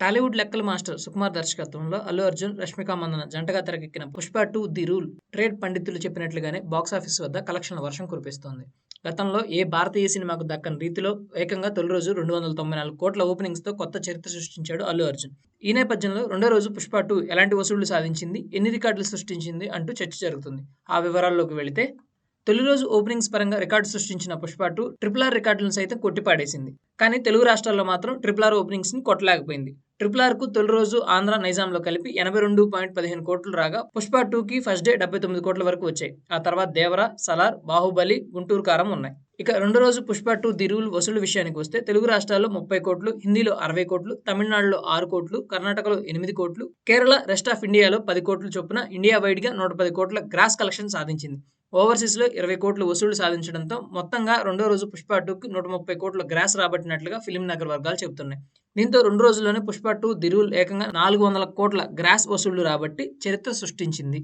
టాలీవుడ్ లెక్కల మాస్టర్ సుకుమార్ దర్శకత్వంలో అల్లు అర్జున్ రష్మిక మందన జంటగా తెరకెక్కిన Pushpa two the rule trade పండితులు చెప్పినట్లుగానే బాక్సాఫీస్ వద్ద కలెక్షన్ల వర్షం కురిపిస్తోంది. గతంలో ఏ భారతీయ సినిమాకు దక్కని రీతిలో ఏకంగా తొలి రోజు రెండు వందల తొంభై నాలుగు కోట్ల ఓపెనింగ్స్తో కొత్త చరిత్ర సృష్టించాడు అల్లు అర్జున్. ఈ నేపథ్యంలో రెండో రోజు పుష్ప టూ ఎలాంటి వసూళ్ళు సాధించింది ఎన్ని రికార్డులు సృష్టించింది అంటూ చర్చ జరుగుతుంది. ఆ వివరాల్లోకి వెళితే తొలి రోజు ఓపెనింగ్స్ పరంగా రికార్డు సృష్టించిన పుష్ప టూ ట్రిపుల్ ఆర్ రికార్డులను సైతం కొట్టిపాడేసింది. కానీ తెలుగు రాష్ట్రాల్లో మాత్రం ట్రిపుల్ ఆర్ ఓపెనింగ్స్ని కొట్టలేకపోయింది. ట్రిపుల్ ఆర్కు తొలి రోజు ఆంధ్ర నైజాంలో కలిపి ఎనభై రెండు పాయింట్ పదిహేను కోట్లు రాగా పుష్ప టూ కి ఫస్ట్ డే డెబ్బై తొమ్మిది కోట్ల వరకు వచ్చాయి. ఆ తర్వాత దేవర సలార్ బాహుబలి గుంటూరు కారం ఉన్నాయి. ఇక రెండో రోజు పుష్ప టూ దిరువులు వసూలు విషయానికి వస్తే తెలుగు రాష్ట్రాల్లో ముప్పై కోట్లు హిందీలో అరవై కోట్లు తమిళనాడులో ఆరు కోట్లు కర్ణాటకలో ఎనిమిది కోట్లు కేరళ రెస్ట్ ఆఫ్ ఇండియాలో పది కోట్లు చొప్పున ఇండియా వైడ్గా నూట పది కోట్ల గ్రాస్ కలెక్షన్ సాధించింది. ఓవర్సీస్లో ఇరవై కోట్లు వసూళ్ళు సాధించడంతో మొత్తంగా రెండో రోజు పుష్ప టూకి నూట ముప్పై కోట్ల గ్రాస్ రాబట్టినట్లుగా ఫిలిం నగర్ వర్గాలు చెబుతున్నాయి. దీంతో రెండు రోజుల్లోనే పుష్ప టూ దిరువుల్ ఏకంగా నాలుగు వందల కోట్ల గ్రాస్ వసూళ్ళు రాబట్టి చరిత్ర సృష్టించింది.